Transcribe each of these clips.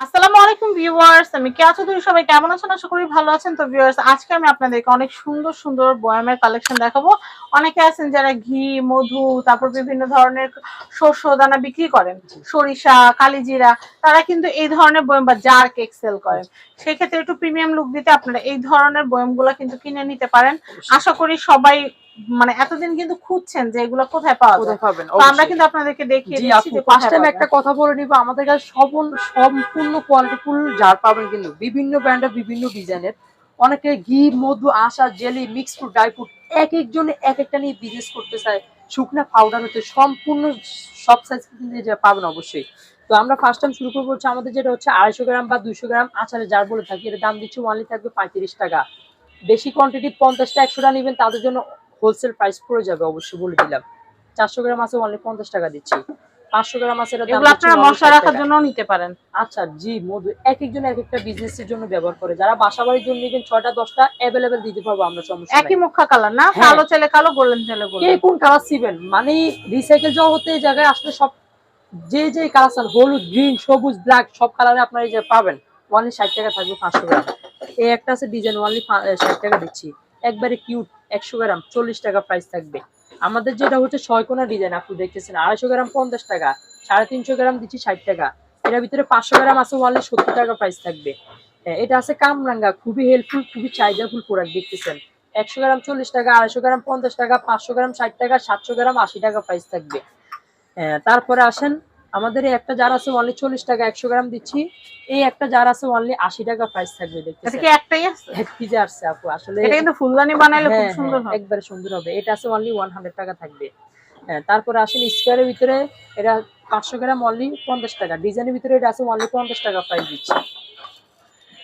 আসসালামু আলাইকুম ভিউয়ার্স, আমি কে আছো তুমি সবাই কেমন আছেন? আশা করি ভালো আছেন। তো ভিউয়ার্স, আজকে আমি আপনাদেরকে অনেক সুন্দর সুন্দর বয়ামের কালেকশন দেখাবো। অনেকে আছেন যারা ঘি, মধু, তারপর বিভিন্ন ধরনের শস্য, দানা বিক্রি করেন। সরিষা, কালিজিরা, তারা কিন্তু এই ধরনের বয়াম বা জার কেক সেল করেন। সেক্ষেত্রে একটু প্রিমিয়াম লুক দিতে আপনারা এই ধরনের বয়ামগুলো কিন্তু কিনে নিতে পারেন। আশা করি সবাই মানে এতদিন কিন্তু খুঁজছেন যে এগুলো কোথায় পাওয়া যায়। পাবেন তো আমরা কিন্তু আপনাদেরকে দেখিয়ে দিচ্ছি যে ফার্স্ট টাইম একটা কথা বলে নিব আমাদের কাছে সম্পূর্ণ সম্পূর্ণ কোয়ালিটিফুল জার পাবেন কিন্তু। বিভিন্ন ব্র্যান্ডের বিভিন্ন ডিজাইনের অনেকে ঘি মধু আশা jelly mix fruit dry fruit এক একজনে এক একটা নিয়ে বিজনেস করতে চায়। শুকনা পাউডার হচ্ছে সম্পূর্ণ সব সাইজ কিন্তু যে পাবেন অবশ্যই। তো আমরা ফার্স্ট টাইম শুরু করব হচ্ছে আমাদের যেটা হচ্ছে আড়াইশো গ্রাম বা দুইশো গ্রাম আচারে জার বলে থাকি। এটা দাম দিচ্ছি ওয়ানলি থাকবে পঁয়ত্রিশ টাকা। বেশি কোয়ান্টিটি পঞ্চাশটা একশোটা নেবেন তাদের জন্য হোলসেল প্রাইস পড়ে যাবে অবশ্যই বলে দিলাম। চারশো গ্রাম আছে অনলি পঞ্চাশ টাকা দিচ্ছি। পাঁচশো গ্রাম আছে এটার দাম এগুলো দিচ্ছি আপনারা মশলা রাখার জন্য নিতে পারেন। আচ্ছা জি মধু এক একজন এক একটা বিজনেসের জন্য ব্যবহার করে। যারা বাসা বাড়ির জন্য নেবেন ছয়টা দশটা অ্যাভেলেবেল দিতে পারব আমরা সমস্যা একই মুখা কালার না? হ্যাঁ। কালো চাইলে কালো গোল্ডেন চাইলে কে কোন কালার ছিবেন মানে রিসাইকেল জগতে এই জায়গায় আসলে সব যে যে কালার চান হলুদ গ্রিন সবুজ ব্ল্যাক সব কালারে আপনারা এই যে পাবেন। ওয়ানলি ষাট টাকা থাকবে পাঁচশো গ্রাম। এই একটা আছে ডিজাইন ওয়ানলি ষাট টাকা দিচ্ছি। একবারে কিউট একশো গ্রাম, চল্লিশ টাকা প্রাইস থাকবে। আমাদের যেটা হচ্ছে ছয় কোনা ডিজাইন আপনি দেখতেছেন, আড়াইশো গ্রাম পঞ্চাশ টাকা, সাড়ে তিনশো গ্রাম দিচ্ছি ষাট টাকা। এটার ভিতরে পাঁচশো গ্রাম আছে ওয়ানলি সত্তর টাকা প্রাইস থাকবে। এটা আছে কামরাঙ্গা, খুবই হেল্পফুল খুবই চাহিদাফুল প্রোডাক্ট দেখতেছেন। একশো গ্রাম চল্লিশ টাকা, আড়াইশো গ্রাম পঞ্চাশ টাকা, পাঁচশো গ্রাম ষাট টাকা, সাতশো গ্রাম আশি টাকা প্রাইস থাকবে। তারপরে আসেন আমাদের এই একটা জার আছে অনলি চল্লিশ টাকা একশো গ্রাম দিচ্ছি। এই একটা জার আছে অনলি আশি টাকা প্রাইস থাকবে এটা একটাই আছে? এক পিজে আসছে আপু? আসলে এটা কিন্তু ফুলদানি বানাইলে খুব হ্যাঁ, সুন্দর হ্যাঁ, একবারে সুন্দর হবে। এটা আছে অনলি ওয়ান হান্ড্রেড টাকা থাকবে। হ্যাঁ তারপরে আসেন স্কোয়ারের ভিতরে এটা পাঁচশো গ্রাম অনলি পঞ্চাশ টাকা। ডিজাইনের ভিতরে এটা আছে অনলি পঞ্চাশ টাকা প্রাইস দিচ্ছি।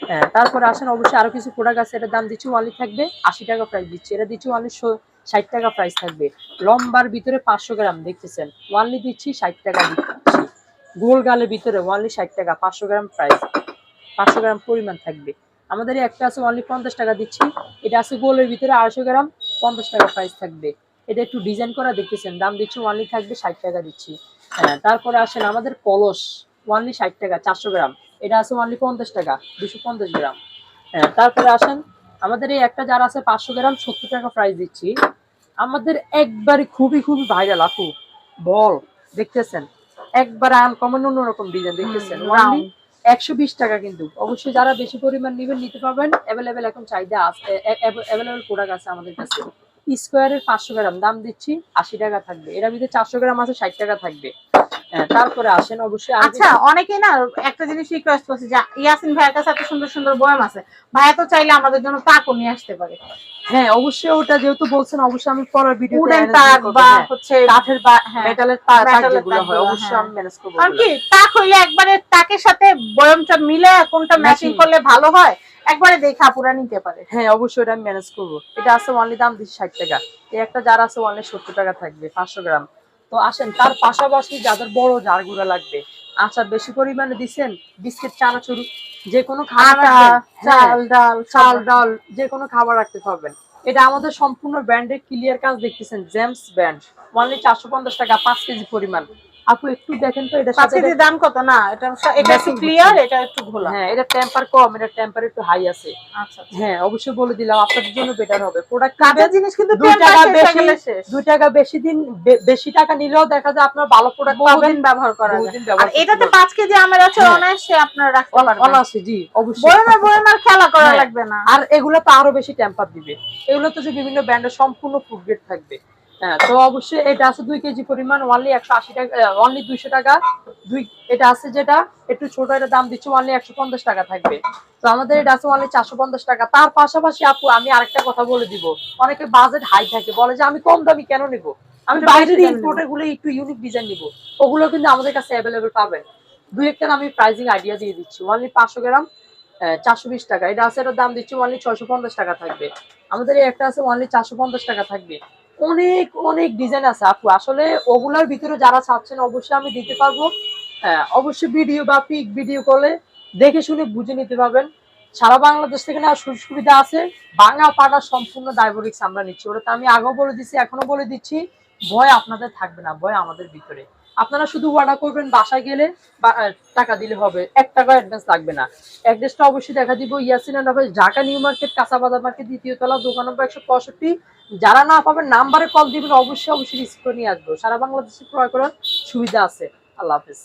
হ্যাঁ তারপরে আসেন অবশ্যই আরও কিছু প্রোডাক্ট আছে এটার দাম দিচ্ছি অনলি থাকবে আশি টাকা প্রাইস দিচ্ছি। এটা দিচ্ছি অনলি ষাট টাকা প্রাইস থাকবে। লম্বার ভিতরে পাঁচশো গ্রাম দেখতেছেন? ওয়ানলি দিচ্ছি ষাট টাকা দিচ্ছি। গোল গালের ভিতরে ওয়ানলি ষাট টাকা, পাঁচশো গ্রাম প্রাইস পাঁচশো গ্রাম পরিমাণ থাকবে। আমাদের একটা আছে অনলি পঞ্চাশ টাকা দিচ্ছি। এটা আছে গোলের ভিতরে আড়াইশো গ্রাম, পঞ্চাশ টাকা প্রাইস থাকবে। এটা একটু ডিজাইন করা দেখতেছেন, দাম দিচ্ছি ওয়ানলি থাকবে ষাট টাকা দিচ্ছি। হ্যাঁ তারপরে আসেন আমাদের কলস ওয়ানলি ষাট টাকা, চারশো গ্রাম। এটা আছে ওয়ানলি পঞ্চাশ টাকা, দুশো পঞ্চাশ গ্রাম। হ্যাঁ তারপরে আসেন আমাদের এই একটা যারা আছে পাঁচশো গ্রাম, সত্তর টাকা প্রাইস দিচ্ছি। আমাদের একবারে খুবই খুবই ভাইরাল আপু। বল, দেখতেছেন। একবার আনকমন অন্যরকম ডিজাইন দেখতেছেন। ওয়ানলি একশো বিশ টাকা কিন্তু। অবশ্যই যারা বেশি পরিমাণ নেবেন নিতে পারবেন। অ্যাভেলেবেল এখন চাহিদা আছে অ্যাভেলেবেল প্রোডাক্ট আছে আমাদের কাছে। স্কোয়ারের পাঁচশো গ্রাম। দাম দিচ্ছি আশি টাকা থাকবে। এর ভিতরে চারশো গ্রাম আছে ষাট টাকা থাকবে। তারপরে আসেন অবশ্যই আচ্ছা অনেকেই না একটা জিনিস রিকোয়েস্ট করছে যে ইয়াসিন ভাইয়ের কাছে এত সুন্দর সুন্দর বয়াম আছে। ভাইয়া তো চাইলে আমাদের জন্য তাকও নিয়ে আসতে পারে। হ্যাঁ অবশ্যই ওটা যেহেতু বলছেন অবশ্যই আমি পরের ভিডিও উডেন তাক বা হচ্ছে কাঠের বা হ্যাঁ, মেটালের তাক যেগুলো হয় অবশ্যই হ্যাঁ। আমি ম্যানেজ করব কারণ কি তাক হইলে একবারে তাকের সাথে বয়ামটা মিলে কোনটা ম্যাচিং করলে ভালো হয় একবারে দেখে আপুরা নিতে পারে। হ্যাঁ অবশ্যই ওটা আমি ম্যানেজ করব। এটা আছে অনলি দাম দিচ্ছি ষাট টাকা। এই একটা জার আছে অনলি সত্তর টাকা থাকবে পাঁচশো গ্রাম। তো আসেন তার পাশাপাশি যাদের বড় জারগুলো লাগবে আচার বেশি পরিমাণে দিচ্ছেন বিস্কিট চানাচুর যে কোনো খাবার। হ্যাঁ, চাল ডাল চাল ডাল যে কোনো খাবার রাখতে পারবেন। এটা আমাদের সম্পূর্ণ ব্র্যান্ডের ক্লিয়ার কাজ দেখতেছেন জেমস ব্র্যান্ড অনলি চারশো পঞ্চাশ টাকা পাঁচ কেজি পরিমাণ। আপু একটু দেখেন তো এটা কেজির দাম কত? না এটা এটা একটু ক্লিয়ার এটা একটু ঘোলা। হ্যাঁ এটা টেম্পার কম এটা টেম্পার একটু হাই আছে। আচ্ছা আচ্ছা। হ্যাঁ অবশ্যই বলে দিলাম আপনাদের জন্য বেটার হবে। প্রোডাক্ট কাজের জিনিস কিন্তু দুই temper টাকা বেশি গেলে শেষ। দুই টাকা বেশি দিন বেশি টাকা নিলেও দেখা যায় আপনার ভালো প্রোডাক্ট পাবেন। ব্যবহার করা যায়। আর এটাতে পারবেন। পাঁচ কেজি আমের আছে হ্যাঁ। অনায়াসে আপনারা রাখতে পারবেন। অনায়াসে জি অবশ্যই। বয়ামে বয়ামের খেলা করা হ্যাঁ। লাগবে না। আর এগুলো তো আরও বেশি টেম্পার দিবে। এগুলো তো যে বিভিন্ন ব্র্যান্ডের সম্পূর্ণ ফুড গ্রেড থাকবে। হ্যাঁ তো অবশ্যই এটা আছে দুই কেজি পরিমাণ অনলি একশো আশি টাকা অনলি দুইশো টাকা। দুই এটা আছে যেটা একটু ছোট এটা দাম দিচ্ছে অনলি একশো পঞ্চাশ টাকা থাকবে। তো আমাদের এটা আছে অনলি চারশো পঞ্চাশ টাকা। তার পাশাপাশি আপু আমি আরেকটা কথা বলে দিব। অনেকে বাজেট হাই থাকে বলে যে আমি কম দামি কেন নিব? আমি বাইরের ইম্পোর্টেরগুলো একটু ইউনিক ডিজাইন নিব। ওগুলো কিন্তু আমাদের কাছে অ্যাভেলেবেল পাবেন। দুই একটা আমি প্রাইজিং আইডিয়া দিয়ে দিচ্ছি। অনলি পাঁচশো গ্রাম চারশো বিশ টাকা। এটা আছে এটার দাম দিচ্ছি অনলি ছয়শো পঞ্চাশ টাকা থাকবে। আমাদের এই একটা আছে অনলি চারশো পঞ্চাশ টাকা থাকবে। অনেক অনেক ডিজাইন আছে আপু। আসলে ওগুলার ভিতরে যারা চাচ্ছেন, অবশ্যই আমি দিতে পারব। হ্যাঁ অবশ্যই ভিডিও বা পিক ভিডিও করলে দেখে শুনে বুঝে নিতে পারবেন। সারা বাংলাদেশ থেকে না সুযোগ সুবিধা আছে। বাংলা পাটা সম্পূর্ণ ডাইভোরিক্স আমরা নিচ্ছি। ওটা তো আমি আগেও বলে দিচ্ছি এখনও বলে দিচ্ছি। ভয় আপনাদের থাকবে না, ভয় আমাদের ভিতরে। আপনারা শুধু অর্ডার করবেন বাসায় গেলে টাকা দিলে হবে। এক টাকা অ্যাডভান্স লাগবে না। অ্যাড্রেসটা অবশ্যই দেখা দিব। Yasina and Dhaka new market কাঁচাবাজার market, দ্বিতীয় তলা, দোকান নম্বর একশো পঁয়ষট্টি। যারা না পাবেন নাম্বারে কল দিবেন। অবশ্যই অবশ্যই রিসিভ করে নিয়ে আসব। সারা বাংলাদেশে ক্রয় করার সুবিধা আছে। আল্লাহ হাফিজ।